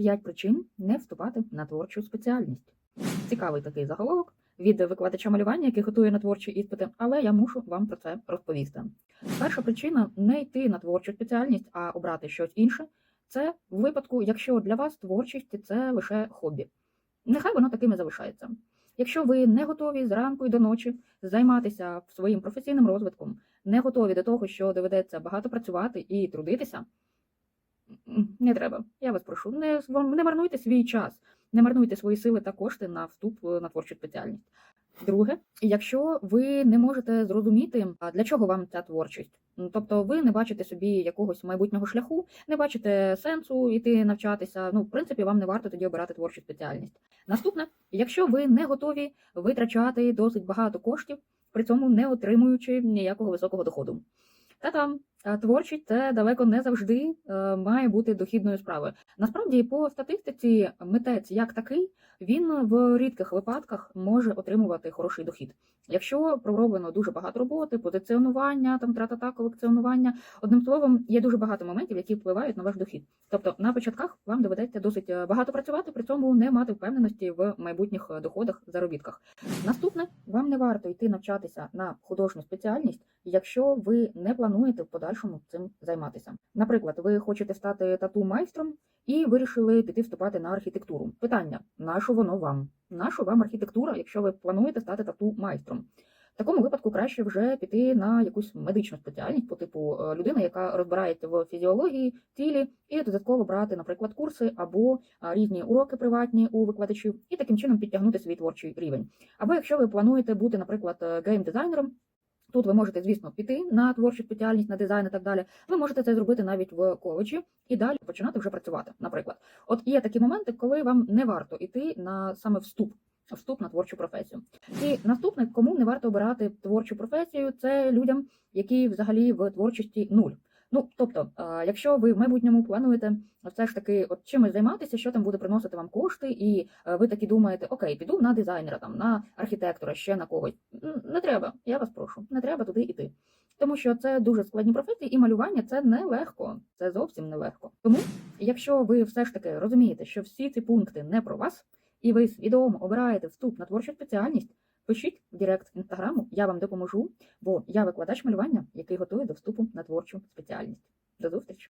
5 причин не вступати на творчу спеціальність. Цікавий такий заголовок від викладача малювання, який готує на творчі іспити, але я мушу вам про це розповісти. Перша причина не йти на творчу спеціальність, а обрати щось інше. Це в випадку, якщо для вас творчість це лише хобі. Нехай воно таким і залишається. Якщо ви не готові зранку і до ночі займатися своїм професійним розвитком, не готові до того, що доведеться багато працювати і трудитися, не треба. Я вас прошу, не, не марнуйте свій час, не марнуйте свої сили та кошти на вступ е, на творчу спеціальність. Друге, якщо ви не можете зрозуміти, для чого вам ця творчість, Ну, тобто ви не бачите собі якогось майбутнього шляху, не бачите сенсу йти навчатися. Ну, в принципі, вам не варто тоді обирати творчу спеціальність. Наступне, якщо ви не готові витрачати досить багато коштів, при цьому не отримуючи ніякого високого доходу. Та там творчість це далеко не завжди е, має бути дохідною справою. Насправді, по статистиці, митець як такий, він в рідких випадках може отримувати хороший дохід. Якщо пророблено дуже багато роботи, позиціонування, там тра-та-та, колекціонування, одним словом, є дуже багато моментів, які впливають на ваш дохід. Тобто на початках вам доведеться досить е, багато працювати, при цьому не мати впевненості в майбутніх е, доходах, заробітках. Наступне, вам не варто йти навчатися на художню спеціальність, якщо ви не плануєте в подальшому цим займатися. Наприклад, ви хочете стати тату майстром і вирішили піти вступати на архітектуру. Питання: нащо воно вам? Нащо вам архітектура, якщо ви плануєте стати тату майстром? В такому випадку краще вже піти на якусь медичну спеціальність по типу е, людина, яка розбирається в фізіології, тілі, і додатково брати, наприклад, курси або різні уроки приватні у викладачів, і таким чином підтягнути свій творчий рівень. Або якщо ви плануєте бути, наприклад, е, гейм-дизайнером. Тут ви можете, звісно, піти на творчу спеціальність, на дизайн і так далі. Ви можете це зробити навіть в коледжі і далі починати вже працювати. Наприклад, от є такі моменти, коли вам не варто йти на саме вступ. Вступ на творчу професію. І наступне, кому не варто обирати творчу професію, це людям, які взагалі в творчості нуль. Ну, тобто, е, якщо ви в майбутньому плануєте все ж таки от чимось займатися, що там буде приносити вам кошти, і е, ви такі думаєте, окей, піду на дизайнера, там на архітектора, ще на когось. Не треба, я вас прошу, не треба туди йти. Тому що це дуже складні професії, і малювання це не легко, це зовсім не легко. Тому, якщо ви все ж таки розумієте, що всі ці пункти не про вас, і ви свідомо обираєте вступ на творчу спеціальність, пишіть в Директ інстаграму, я вам допоможу, бо я викладач малювання, який готує до вступу на творчу спеціальність. До зустрічі!